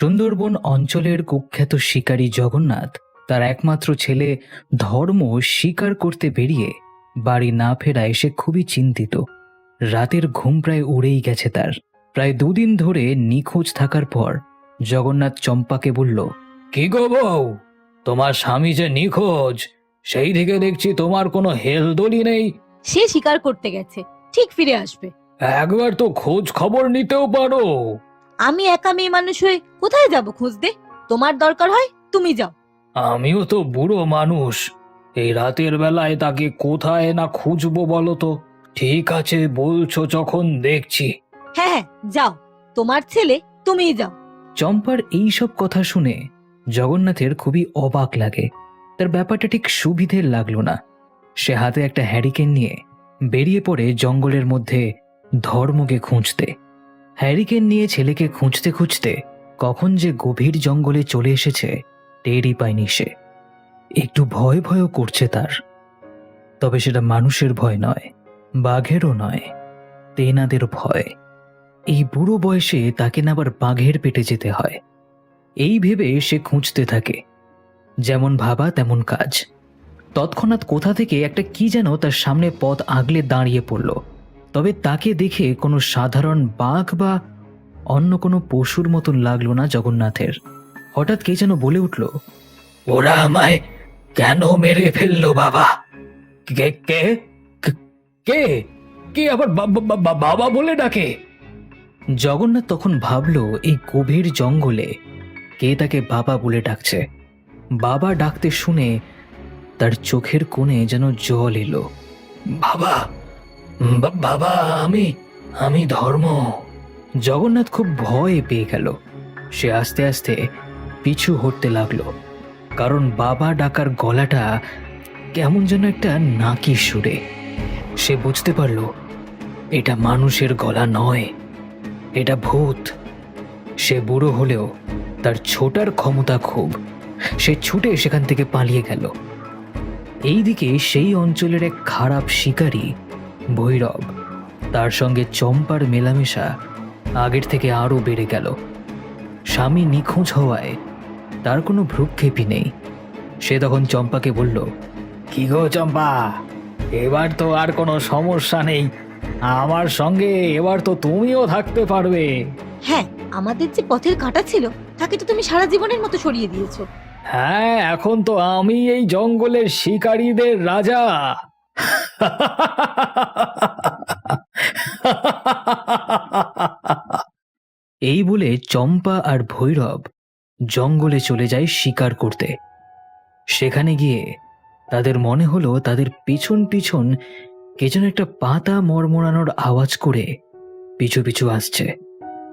সুন্দরবন অঞ্চলের কুখ্যাত শিকারী জগন্নাথ তার একমাত্র ছেলে ধর্ম শিকার করতে বেরিয়ে বাড়ি না ফেরায় সে খুবই চিন্তিত। রাতের ঘুম প্রায় উড়েই গেছে তার। প্রায় দুদিন ধরে নিখোঁজ থাকার পর জগন্নাথ চম্পাকে বলল কি গো বউ? তোমার স্বামী যে নিখোঁজ সেই থেকে দেখছি তোমার কোনো হেলদোলি নেই। সে শিকার করতে গেছে ঠিক ফিরে আসবে। একবার তো খোঁজ খবর নিতেও পারো। আমি একা মেয়ে মানুষ হয়ে কোথায় যাব খুঁজতে? তোমার দরকার হয় তুমি যাও। আমিও তো বুড়ো মানুষ। এই রাতের বেলায় তাকে কোথায় না খুঁজবো বলো তো? ঠিক আছে বলছো যখন দেখছি। হ্যাঁ হ্যাঁ যাও। তোমার ছেলে তুমিই যাও। চম্পার এই সব কথা শুনে জগন্নাথের খুবই অবাক লাগে। তার ব্যাপারটা ঠিক সুবিধের লাগল না। সে হাতে একটা হ্যারিকেন নিয়ে বেরিয়ে পড়ে জঙ্গলের মধ্যে ধর্মকে খুঁজতে। হ্যারিকেন নিয়ে ছেলেকে খুঁজতে খুঁজতে কখন যে গভীর জঙ্গলে চলে এসেছে টেরই পায়নি সে। একটু ভয় ভয়ও করছে তার। তবে সেটা মানুষের ভয় নয়, বাঘেরও নয়, তেনাদের ভয়। এই বুড়ো বয়সে তাকে না আবার বাঘের পেটে যেতে হয়। এই ভেবে সে খুঁজতে থাকে। যেমন ভাবা, তেমন কাজ। তৎক্ষণাৎ কোথা থেকে একটা কি যেন তার সামনে পথ আগলে দাঁড়িয়ে পড়ল। তবে তাকে দেখে কোনো সাধারণ বাঘ বা অন্য কোনো পশুর মতন লাগল না জগন্নাথের। হঠাৎ কে যেন বলে উঠল, ওরা আমায় কেন মেরে ফেলল বাবা? কে কে, কে- কে? আবার বাবা বলে ডাকে? জগন্নাথ তখন ভাবল, এই গভীর জঙ্গলে কে তাকে বাবা বলে ডাকছে? বাবা ডাকতে শুনে তার চোখের কোণে যেন জল এলো। বাবা বাবা, আমি আমি ধর্ম। জগন্নাথ খুব ভয় পেয়ে গেল। সে আস্তে আস্তে পিছু হটতে লাগল। কারণ বাবা ডাকার গলাটা কেমন যেন একটা নাকি সুরে। সে বুঝতে পারল, এটা মানুষের গলা নয়, এটা ভূত। সে বুড়ো হলেও তার ছোটার ক্ষমতা খুব। সে ছুটে সেখান থেকে পালিয়ে গেল। এইদিকে সেই অঞ্চলের এক খারাপ শিকারী ভৈরব। তার সঙ্গে চম্পার মেলামেশা আগের থেকে আরও বেড়ে গেল। স্বামী নিখোঁজ হওয়ায় তার কোনো ভ্রুক্ষেপই নেই। সে তখন চম্পাকে বলল কি গো চম্পা এবার তো আর কোনো সমস্যা নেই। আমার সঙ্গে এবার তো তুমিও থাকতে পারবে। হ্যাঁ আমাদের যে পথের কাঁটা ছিল তাকে তো তুমি সারা জীবনের মতো সরিয়ে দিয়েছ। হ্যাঁ এখন তো আমি এই জঙ্গলের শিকারীদের রাজা। এই বলে চম্পা আর ভৈরব জঙ্গলে চলে যায় শিকার করতে। সেখানে গিয়ে তাদের মনে হলো তাদের পিছন পিছন কে যেন একটা পাতা মরমরানোর আওয়াজ করে পিছু পিছু আসছে।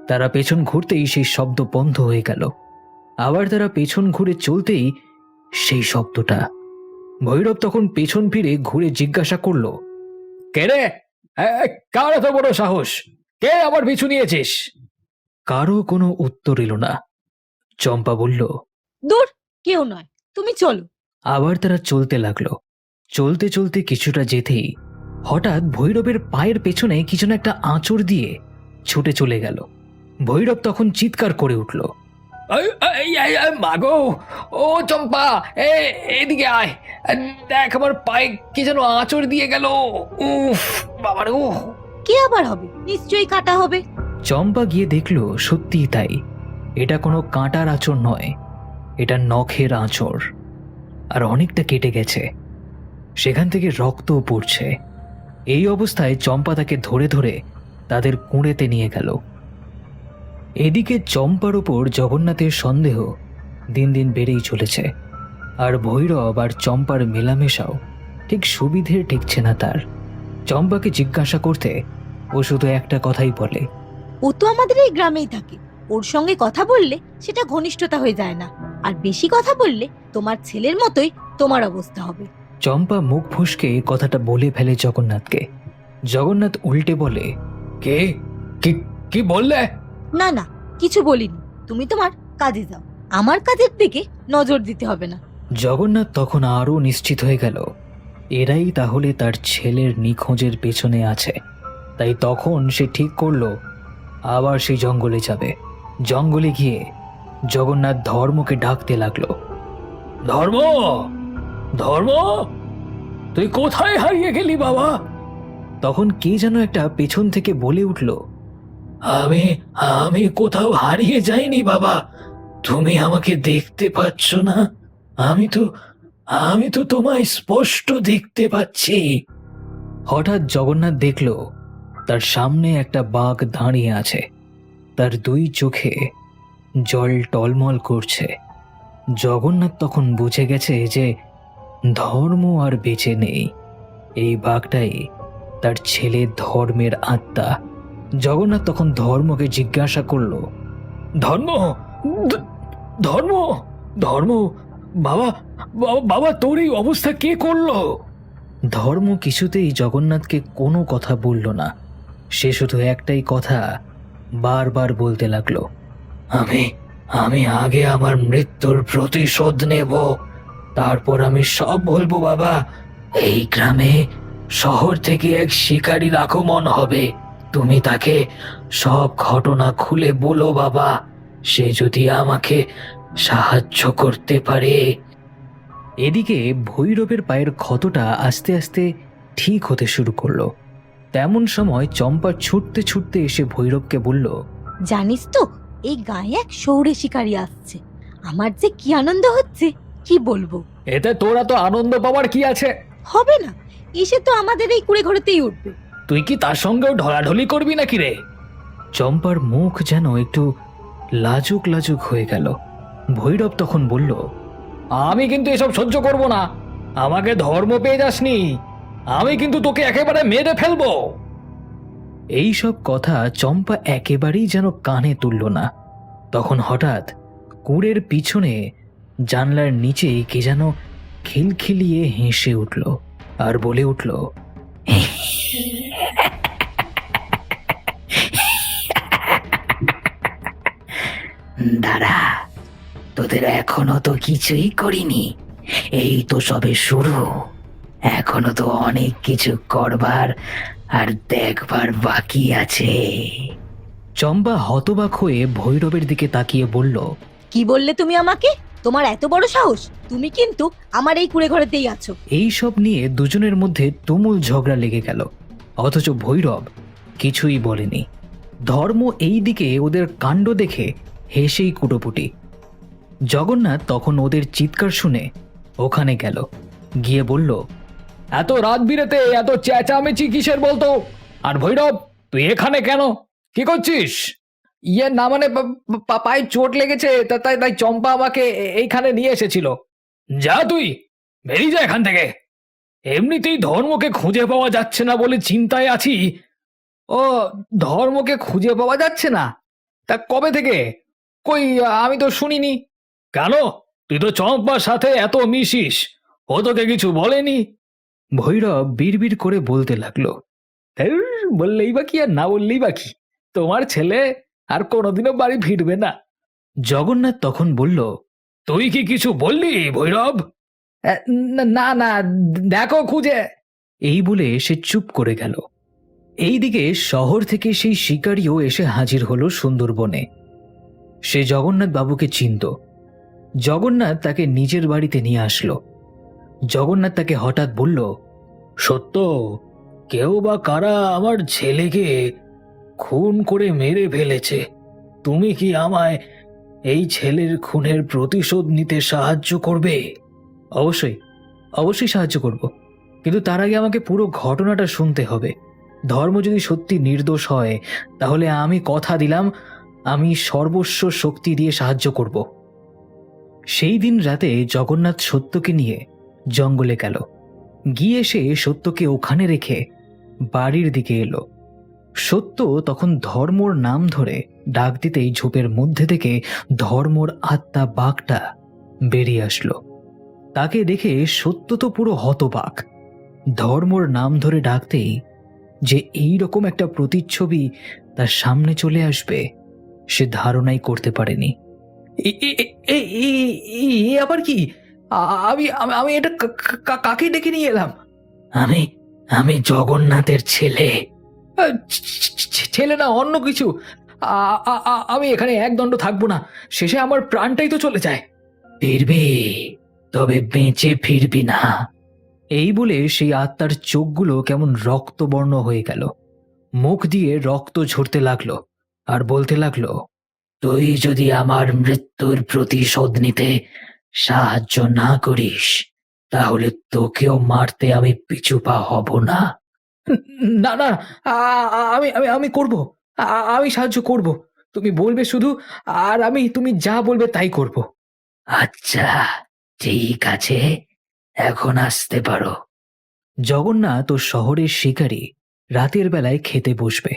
তারা পেছন ঘুরতেই সেই শব্দ বন্ধ হয়ে গেল। আবার তারা পেছন ঘুরে চলতেই সেই শব্দটা ভৈরব তখন পেছন ফিরে ঘুরে জিজ্ঞাসা করল কে রে? কার এত বড় সাহস? কে আবার পিছু নিয়েছিস? কারও কোনো উত্তর এলো না। চম্পা বলল দূর কেউ নয় তুমি চলো। আবার তারা চলতে লাগল। চলতে চলতে কিছুটা যেতেই হঠাৎ ভৈরবের পায়ের পেছনে কিছু না একটা আঁচড় দিয়ে ছুটে চলে গেল। ভৈরব তখন চিৎকার করে উঠল মাগো ও চম্পা এ এদিকে আয়। দেখ আমার পায়ে কি যেন আঁচড় দিয়ে গেল। উফ বাবার ও কে আবার হবে? নিশ্চয়ই কাটা হবে। চম্পা গিয়ে দেখল সত্যিই তাই। এটা কোনো কাঁটার আঁচড় নয় এটা নখের আঁচড় আর অনেকটা কেটে গেছে। সেখান থেকে রক্তও পড়ছে। এই অবস্থায় চম্পা তাকে ধরে ধরে তাদের কুঁড়েতে নিয়ে গেল। এদিকে চম্পার ওপর জগন্নাথের সন্দেহ দিন দিন বেড়েই চলেছে। আর ভৈরব আর চম্পার মেলামেশাও ঠিক সুবিধের ঠেকছে না তার। চম্পাকে জিজ্ঞাসা করতে ও শুধু একটা কথাই বলে ও তো আমাদের এই গ্রামেই থাকে। ওর সঙ্গে কথা বললে সেটা ঘনিষ্ঠতা হয়ে যায় না। আর বেশি কথা বললে তোমার ছেলের মতোই তোমার অবস্থা হবে। চম্পা মুখ ফসকে কথাটা বলে ফেলে জগন্নাথকে। জগন্নাথ উল্টে বলে কে? কি কি বললে? না না, কিছু বলিনি। তুমি তোমার কাজে যাও। আমার কাজের দিকে নজর দিতে হবে না। জগন্নাথ তখন আরও নিশ্চিত হয়ে গেল। এরাই তাহলে তার ছেলের নিখোঁজের পেছনে আছে। তাই তখন সে ঠিক করল, আবার সেই জঙ্গলে যাবে। জঙ্গলে গিয়ে জগন্নাথ ধর্মকে ডাকতে লাগল। ধর্ম! ধর্ম! তুই কোথায় হারিয়ে গেলি বাবা? তখন কে যেন একটা পেছন থেকে বলে উঠল আমি আমি কোথাও হারিয়ে যাইনি, বাবা। তুমি আমাকে দেখতে পাচ্ছ না। আমি তো আমি তো তোমায় স্পষ্ট দেখতে পাচ্ছি। হঠাৎ জগন্নাথ দেখল, তার সামনে একটা বাঘ দাঁড়িয়ে আছে। তার দুই চোখে জল টলমল করছে। জগন্নাথ তখন বুঝে গেছে যে ধর্ম আর বেঁচে নেই। এই বাঘটাই তার ছেলে ধর্মের আত্মা। জগন্নাথ তখন ধর্মকে জিজ্ঞাসা করল, ধর্ম? ধর্ম? ধর্ম? বাবা, বাবা- তোর এই অবস্থা কে করল? ধর্ম কিছুতেই জগন্নাথকে কোনো কথা বলল না। সে শুধু একটাই কথা বারবার বলতে লাগল, আমি আমি আগে আমার মৃত্যুর প্রতিশোধ নেব, তারপর আমি সব বলব বাবা। এই গ্রামে শহর থেকে এক শিকারীর আগমন হবে। তুমি তাকে সব ঘটনা খুলে বলো বাবা। সে যদি আমাকে সাহায্য করতে পারে। এদিকে ভৈরবের পায়ের ক্ষতটা আস্তে আস্তে ঠিক হতে শুরু করল। তেমন সময় চম্পা ছুটতে ছুটতে এসে ভৈরবকে বলল জানিস তো এই গায়ে এক শৌরে শিকারী আসছে। আমার যে কি আনন্দ হচ্ছে কি বলব? এতে তোরা তো আনন্দ পাওয়ার কি আছে? হবে না এসে তো আমাদের এই কুড়ে ঘরেতেই উঠবে। তুই কি তার সঙ্গেও ঢলাঢলি করবি নাকি রে? চম্পার মুখ যেন একটু লাজুক লাজুক হয়ে গেল। ভৈরব তখন বলল, আমি কিন্তু এসব সহ্য করব না। আমাকে ধর্ম পেয়ে যাসনি। আমি কিন্তু তোকে একেবারে মেরে ফেলব। এই সব কথা চম্পা একেবারেই যেন কানে তুলল না। তখন হঠাৎ কুঁড়ের পিছনে জানলার নিচেই কে যেন খিলখিলিয়ে হেসে উঠল আর বলে উঠল দাঁড়া তোদের এখনও তো কিছুই করিনি। এই তো সবে শুরু। এখনও তো অনেক কিছু করবার আর দেখবার বাকি আছে। চম্বা হতবাক হয়ে ভৈরবের দিকে তাকিয়ে বলল কি বললে তুমি আমাকে? তোমার এত বড় সাহস? তুমি কিন্তু আমার এই কুড়ে ঘরেতেই আছো। এই সব নিয়ে দুজনের মধ্যে তুমুল ঝগড়া লেগে গেল। অথচ ভৈরব কিছুই বলেনি। ধর্ম এই দিকে ওদের কাণ্ড দেখে হেসেই কুটোপুটি। জগন্নাথ তখন ওদের চিৎকার শুনে ওখানে গেল। গিয়ে বলল, এত রাত বিরেতে এত চেঁচামেচি কিসের বলতো? আর ভৈরব, তুই এখানে কেন? কি করছিস? ইয়ে না মানে পায়ে চোট লেগেছে তাই তাই চম্পা আমাকে এইখানে নিয়ে এসেছিল। যা তুই বেরিয়ে যা এখান থেকে। এমনিতেই ধর্মকে খুঁজে পাওয়া যাচ্ছে না বলে চিন্তায় আছি। ও ধর্মকে খুঁজে পাওয়া যাচ্ছে না? তা কবে থেকে? কই আমি তো শুনিনি। কেন? তুই তো চম্পার সাথে এত মিশিস। ও তোকে কিছু বলেনি। ভৈরব বিড়বিড় করে বলতে লাগল। "ধুর, বললেই বা কি আর না বললেই বা কি? তোমার ছেলে আর কোনোদিনও বাড়ি ফিরবে না। জগন্নাথ তখন বলল তুই কি কিছু বললি ভৈরব? না না দেখো খুঁজে। এই বলে সে চুপ করে গেল। এইদিকে শহর থেকে সেই শিকারিও এসে হাজির হলো সুন্দরবনে। সে জগন্নাথ বাবুকে চিনত। জগন্নাথ তাকে নিজের বাড়িতে নিয়ে আসলো। জগন্নাথ তাকে হঠাৎ বলল সত্য কেউ বা কারা আমার ছেলেকে খুন করে মেরে ফেলেছে। তুমি কি আমায় এই ছেলের খুনের প্রতিশোধ নিতে সাহায্য করবে? অবশ্যই অবশ্যই সাহায্য করব। কিন্তু তার আগে আমাকে পুরো ঘটনাটা শুনতে হবে। ধর্ম যদি সত্যি নির্দোষ হয়, তাহলে আমি কথা দিলাম, আমি সর্বস্ব শক্তি দিয়ে সাহায্য করব। সেই দিন রাতে জগন্নাথ সত্যকে নিয়ে জঙ্গলে গেল। গিয়ে সে সত্যকে ওখানে রেখে বাড়ির দিকে এলো। সত্য তখন ধর্মর নাম ধরে ডাক দিতেই ঝোপের মধ্যে থেকে ধর্মর আত্মা বাঘটা বেরিয়ে আসলো। তাকে দেখে সত্য তো পুরো হতবাক। ধর্মর নাম ধরে ডাকতেই যে এই রকম একটা প্রতিচ্ছবি তার সামনে চলে আসবে, সে ধারণাই করতে পারেনি। এ- আবার কি? আমি, আমি- এটা কাকে ডেকে নিয়ে এলাম? আমি আমি জগন্নাথের ছেলে। ছেলে না, অন্য কিছু। আমি এখানে এক দণ্ড থাকব না। শেষে আমার প্রাণটাই তো চলে যায়। ফিরবি, তবে বেঁচে ফিরবি না। এই বলে সেই আত্মার চোখগুলো কেমন রক্তবর্ণ হয়ে গেল। মুখ দিয়ে রক্ত ঝরতে লাগল আর বলতে লাগল, তুই যদি আমার মৃত্যুর প্রতিশোধ নিতে সাহায্য না করিস, তাহলে তোকেও মারতে আমি পিছুপা হব না। না না আমি আমি আমি করব। আমি সাহায্য করব। তুমি বলবে শুধু আর আমি তুমি যা বলবে তাই করব। আচ্ছা ঠিক আছে। এখন আসতে পারো। জগন্নাথ ও শহরের শিকারী রাতের বেলায় খেতে বসবে।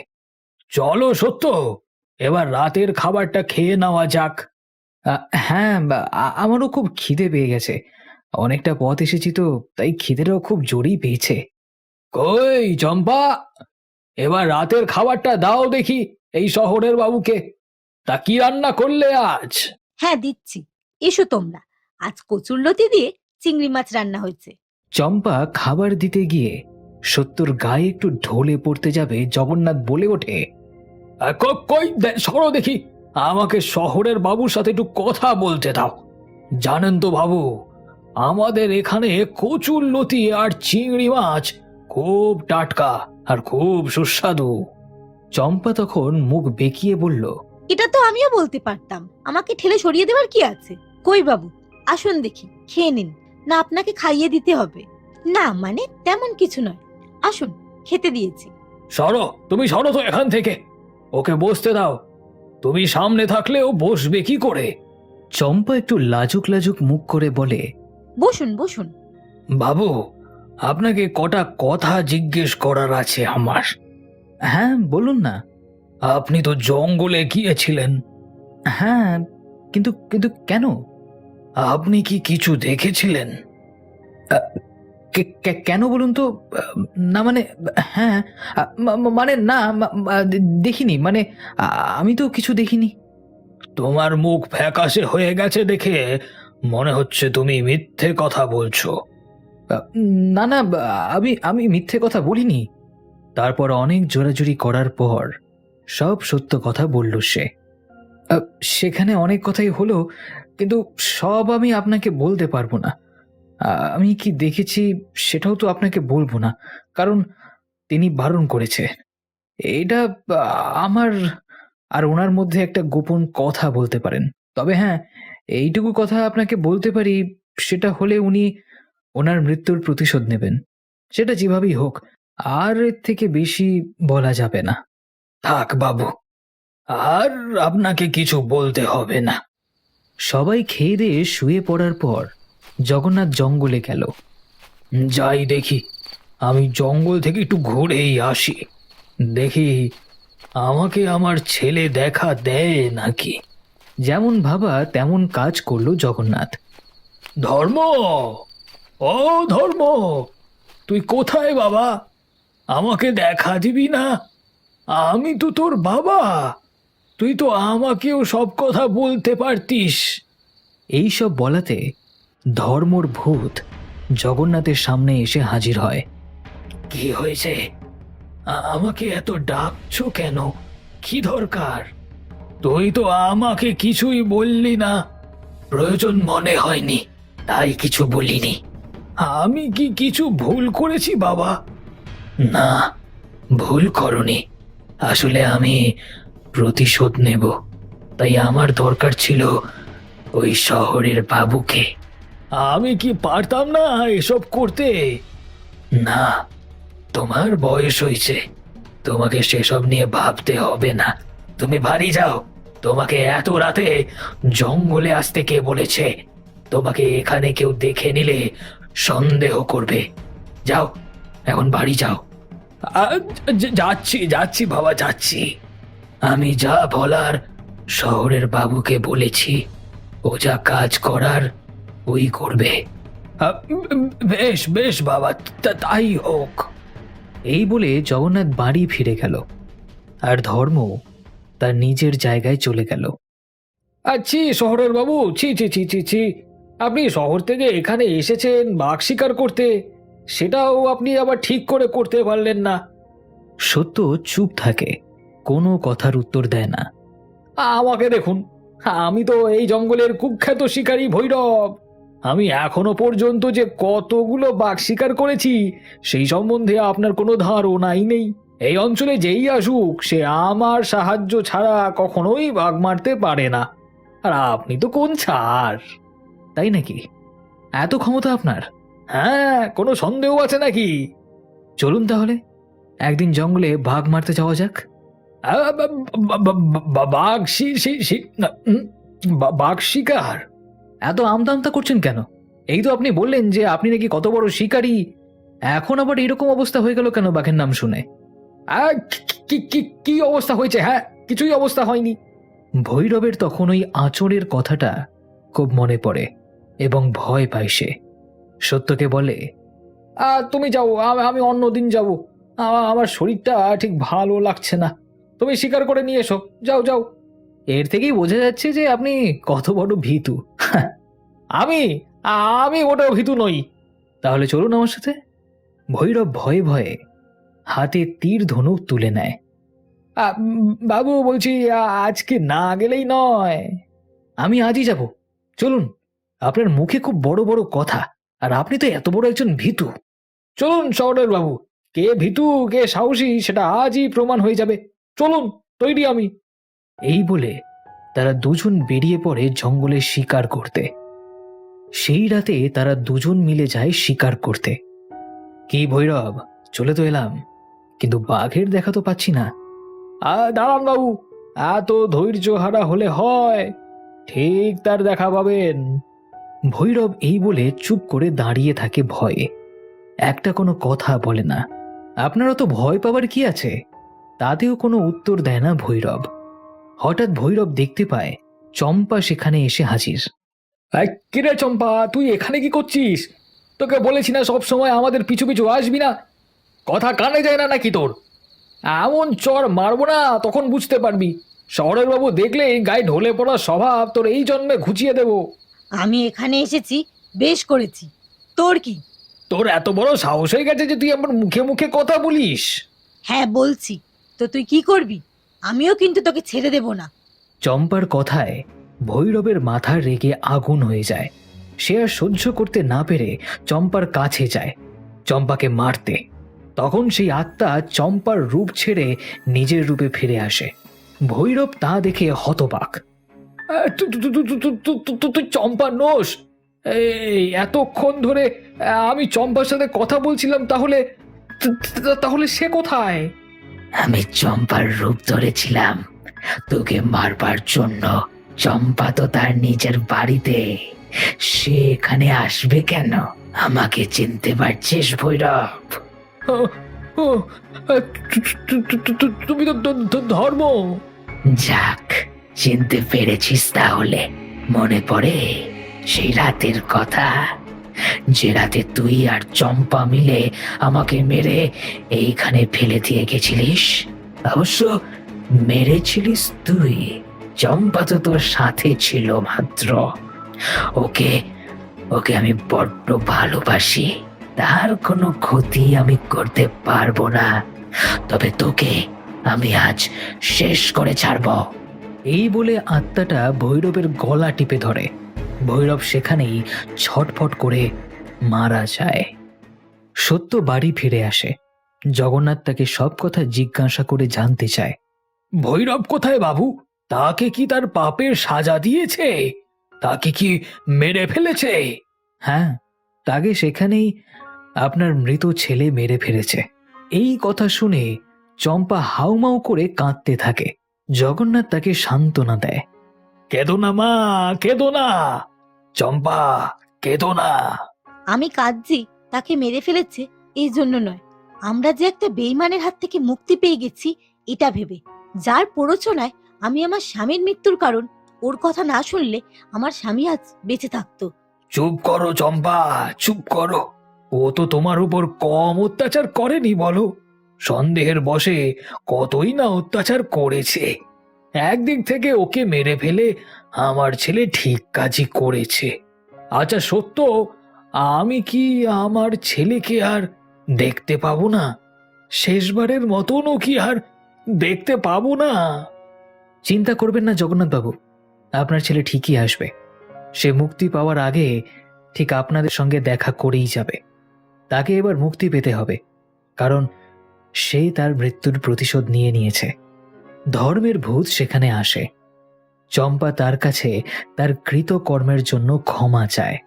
চলো সত্য এবার রাতের খাবারটা খেয়ে নেওয়া যাক। হ্যাঁ বা- আ- আমারও খুব খিদে পেয়ে গেছে। অনেকটা পথ এসেছি তো তাই খিদেটাও খুব জোরেই পেয়েছে। কই চম্পা? এবার রাতের খাবারটা দাও দেখি এই শহরের বাবুকে। তা কি রান্না করলে আজ? হ্যাঁ দিচ্ছি। এসো তোমরা। আজ কচুরলতি দিয়ে চিংড়ি মাছ রান্না হয়েছে। চম্পা খাবার দিতে গিয়ে সত্যর গায়ে একটু ঢলে পড়তে যাবে জগন্নাথ বলে ওঠে। কই দে- সরো দেখি। আমাকে শহরের বাবুর সাথে একটু কথা বলতে দাও। জানেন তো বাবু আমাদের এখানে কচুর লতি আর চিংড়ি মাছ খুব টাটকা আর খুব সুস্বাদু। চম্পা তখন মুখ বেঁকিয়ে বলল এটা তো আমিও বলতে পারতাম। আমাকে ঠেলে সরিয়ে দেওয়ার কি আছে? কই বাবু আসুন দেখি খেয়ে নিন। না আপনাকে খাইয়ে দিতে হবে। না মানে তেমন কিছু নয়। আসুন খেতে দিয়েছি। সরো তুমি সরো তো এখান থেকে। ওকে বসতে দাও। তুমি সামনে থাকলে ও বসবে কি করে? চম্পা একটু লাজুক লাজুক মুখ করে বলে বসুন বসুন। বাবু আপনাকে কটা কথা জিজ্ঞেস করার আছে আমার? হ্যাঁ বলুন না। আপনি তো জঙ্গলে গিয়েছিলেন। হ্যাঁ কিন্তু কিন্তু কেন? আপনি কি কিছু দেখেছিলেন? কেন বলুন তো? না মানে হ্যাঁ মানে না দেখিনি মানে আমি তো কিছু দেখিনি। তোমার মুখ ফ্যাকাশে হয়ে গেছে দেখে মনে হচ্ছে তুমি মিথ্যে কথা বলছো। না না আমি আমি মিথ্যে কথা বলিনি। তারপর অনেক জোরাজুরি করার পর সব সত্য কথা বলল সে। সেখানে অনেক কথাই হলো, কিন্তু সব আমি আপনাকে বলতে পারব না। আমি কি দেখেছি সেটাও তো আপনাকে বলব না, কারণ তিনি বারণ করেছে। এটা আমার আর ওনার মধ্যে একটা গোপন কথা বলতে পারেন। তবে হ্যাঁ এইটুকু কথা আপনাকে বলতে পারি, সেটা হলে উনি ওনার মৃত্যুর প্রতিশোধ নেবেন। সেটা যেভাবেই হোক, আর এর থেকে বেশি বলা যাবে না। থাক বাবু, আর আপনাকে কিছু বলতে হবে না। সবাই খেয়ে দিয়ে শুয়ে পড়ার পর জগন্নাথ জঙ্গলে গেল। যাই দেখি, আমি জঙ্গল থেকে একটু ঘুরেই আসি। দেখি, আমাকে আমার ছেলে দেখা দেয় নাকি? যেমন ভাবা তেমন কাজ করল জগন্নাথ। ধর্ম! ও ধর্ম তুই কোথায় বাবা? আমাকে দেখা দিবি না? আমি তো তোর বাবা। তুই তো আমাকেও সব কথা বলতে পারতিস। এই সব বলাতে ধর্মর ভূত জগন্নাথের সামনে এসে হাজির হয়। কি হয়েছে? আমাকে এত ডাকছো কেন? কি দরকার? তুই তো আমাকে কিছুই বললি না। প্রয়োজন মনে হয়নি তাই কিছু বলিনি। আমি কি কিছু ভুল করেছি, বাবা? না, ভুল করনি। আসলে আমি প্রতিশোধ নেব। তাই আমার দরকার ছিল ওই শহরের বাবুকে। আমি কি পারতাম না এসব করতে? না, তোমার বয়স হয়েছে। তোমাকে সেসব নিয়ে ভাবতে হবে না। তুমি বাড়ি যাও। তোমাকে এত রাতে জঙ্গলে আসতে কে বলেছে? তোমাকে এখানে কেউ দেখে নিলে সন্দেহ করবে। যাও এখন বাড়ি যাও। যাচ্ছি যাচ্ছি বাবা যাচ্ছি। আমি যা বলার শহরের বাবুকে বলেছি ও যা কাজ করার ওই করবে। বেশ বেশ বাবা তাই হোক। এই বলে জগন্নাথ বাড়ি ফিরে গেল আর ধর্ম তার নিজের জায়গায় চলে গেল। আচ্ছি শহরের বাবু ছি ছি ছি ছি ছি। আপনি শহর থেকে এখানে এসেছেন বাঘ শিকার করতে। সেটাও আপনি আবার ঠিক করে করতে পারলেন না। সত্য চুপ থাকে কোনো কথার উত্তর দেয় না। আমাকে দেখুন আমি তো এই জঙ্গলের কুখ্যাত শিকারী ভৈরব। আমি এখনও পর্যন্ত যে কতগুলো বাঘ শিকার করেছি সেই সম্বন্ধে আপনার কোনো ধারণাই নেই। এই অঞ্চলে যেই আসুক সে আমার সাহায্য ছাড়া কখনোই বাঘ মারতে পারে না। আর আপনি তো কোন ছাড়? তাই নাকি? এত ক্ষমতা আপনার? হ্যাঁ কোনো সন্দেহ আছে নাকি? চলুন তাহলে, একদিন জঙ্গলে বাঘ মারতে যাওয়া যাক। বাঘ বাঘ শিকার। এত আমতামতা করছেন কেন? এই তো আপনি বললেন যে আপনি নাকি কত বড় শিকারী। এখন আবার এরকম অবস্থা হয়ে গেল কেন বাঘের নাম শুনে? কি অবস্থা হয়েছে? হ্যাঁ কিছুই অবস্থা হয়নি। ভৈরবের তখন ওই আঁচড়ের কথাটা খুব মনে পড়ে। এবং ভয় পায় সে। সত্যকে বলে "আ, তুমি যাও আমি অন্য দিন যাব। আমার শরীরটা ঠিক ভালো লাগছে না। তুমি স্বীকার করে নিয়ে এসো। যাও যাও এর থেকেই বোঝা যাচ্ছে যে আপনি কত বড় ভীতু। আমি আমি ওটাও ভীতু নই। তাহলে চলুন আমার সাথে। ভৈরব ভয়ে ভয়ে হাতে তীর ধনুক তুলে নেয়। বাবু বলছি আজকে না গেলেই নয়। আমি আজই যাব। চলুন। আপনার মুখে খুব বড় বড় কথা, আর আপনি তো এত বড় একজন ভীতু। চলুন শহরের বাবু, কে ভীতু, কে সাহসী, সেটা আজই প্রমাণ হয়ে যাবে। চলুন, তৈরি আমি। এই বলে তারা দুজন বেরিয়ে পড়ে জঙ্গলে শিকার করতে। সেই রাতে তারা দুজন মিলে যায় শিকার করতে। কি ভৈরব, চলে তো এলাম, কিন্তু বাঘের দেখা তো পাচ্ছি না। দাঁড়ান বাবু, এত ধৈর্য হারা হলে হয়, ঠিক তার দেখা পাবেন। ভৈরব এই বলে চুপ করে দাঁড়িয়ে থাকে ভয়ে। একটা কোনো কথা বলে না। আপনারা তো ভয় পাবার কি আছে? তাতেও কোনো উত্তর দেয় না ভৈরব। হঠাৎ ভৈরব দেখতে পায় চম্পা সেখানে এসে হাজির। কিরে চম্পা, তুই এখানে কি করছিস? তোকে বলেছি না সব সময় আমাদের পিছু পিছু আসবি না? কথা কানে যায় না নাকি তোর? এমন চর মারবো না, তখন বুঝতে পারবি। শহরের বাবু দেখলে গায়ে ঢলে পড়া স্বভাব তোর এই জন্মে ঘুচিয়ে দেব। আমি এখানে এসেছি বেশ করেছি। তোর কি? তোর এত বড় সাহস হয়ে গেছে যে তুই আমার মুখে মুখে কথা বলিস। হ্যাঁ বলছি। তো তুই কি করবি? আমিও কিন্তু তোকে ছেড়ে দেব না। চম্পার কথায় ভৈরবের মাথা রেগে আগুন হয়ে যায়। সে আর সহ্য করতে না পেরে চম্পার কাছে যায় চম্পাকে মারতে। তখন সেই আত্মা চম্পার রূপ ছেড়ে নিজের রূপে ফিরে আসে। ভৈরব তা দেখে হতবাক। তুই চম্পা নোস এই এতক্ষণ ধরে আমি চম্পার সাথে কথা বলছিলাম তাহলে তাহলে সে কোথায় আমি চম্পার রূপ ধরেছিলাম তোকে মারবার জন্য চম্পা তো তার নিজের বাড়িতে সে এখানে আসবে কেন আমাকে চিনতে পারছিস ভৈরব তুমি তো ধর্ম যাক চিনতে পেরেছিস তাহলে। মনে পড়ে? সেই রাতের কথা। যে রাতে তুই আর চম্পা মিলে আমাকে মেরে এইখানে ফেলে দিয়ে গেছিলিস, অবশ্য মেরেছিলিস তুই। চম্পা তো তোর সাথে ছিল মাত্র। ওকে ওকে আমি বড্ড ভালোবাসি। তার কোনো ক্ষতি আমি করতে পারব না। তবে তোকে আমি আজ শেষ করে ছাড়বো। এই বলে আত্মাটা ভৈরবের গলা টিপে ধরে। ভৈরব সেখানেই ছটফট করে মারা যায়। সত্য বাড়ি ফিরে আসে। জগন্নাথ তাকে সব কথা জিজ্ঞাসা করে জানতে চায়। ভৈরব কোথায় বাবু? তাকে কি তার পাপের সাজা দিয়েছে? তাকে কি মেরে ফেলেছে? হ্যাঁ তাকে সেখানেই আপনার মৃত ছেলে মেরে ফেলেছে। এই কথা শুনে চম্পা হাউমাউ করে কাঁদতে থাকে। জগন্নাথ তাকে সান্ত্বনা দেয়। কেদো না মা কেদো না। চম্পা কেদো না। আমি কাঁদছি তাকে মেরে ফেলেছে এই জন্য নয়। আমরা যে একটা বেইমানের হাত থেকে মুক্তি পেয়ে গেছি এটা ভেবে। যার প্ররোচনায় আমি আমার স্বামীর মৃত্যুর কারণ ওর কথা না শুনলে আমার স্বামী আজ বেঁচে থাকতো। চুপ করো চম্পা চুপ করো। ও তো তোমার উপর কম অত্যাচার করেনি বলো। সন্দেহের বশে কতই না অত্যাচার করেছে। একদিক থেকে ওকে মেরে ফেলে আমার ছেলে ঠিক কাজই করেছে। আচ্ছা সত্য, আমি কি আমার ছেলেকে আর দেখতে পাবো না? শেষবারের মতনও কি আর দেখতে পাবো না? চিন্তা করবেন না, জগন্নাথবাবু। আপনার ছেলে ঠিকই আসবে। সে মুক্তি পাওয়ার আগে ঠিক আপনাদের সঙ্গে দেখা করেই যাবে। তাকে এবার মুক্তি পেতে হবে। কারণ সে তার মৃত্যুর প্রতিশোধ নিয়ে নিয়েছে। ধর্মের ভূত সেখানে আসে। চম্পা তার কাছে তার কৃতকর্মের জন্য ক্ষমা চায়।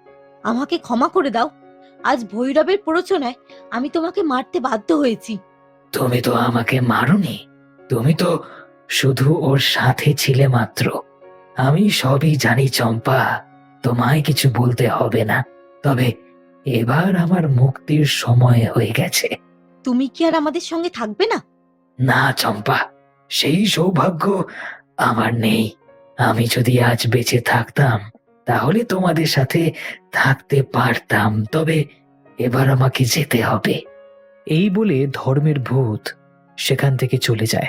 আমাকে ক্ষমা করে দাও। আজ ভৈরবের প্ররোচনায় আমি তোমাকে মারতে বাধ্য হয়েছি। তুমি তো আমাকে মারোনি। তুমি তো শুধু ওর সাথে ছিলে মাত্র। আমি সবই জানি চম্পা তোমায় কিছু বলতে হবে না। তবে এবার আমার মুক্তির সময় হয়ে গেছে। তুমি কি আর আমাদের সঙ্গে থাকবে না? না, চম্পা। সেই সৌভাগ্য আমার নেই। আমি যদি আজ বেঁচে থাকতাম, তাহলে তোমাদের সাথে থাকতে পারতাম। তবে এবার আমাকে যেতে হবে। এই বলে ধর্মের ভূত সেখান থেকে চলে যায়।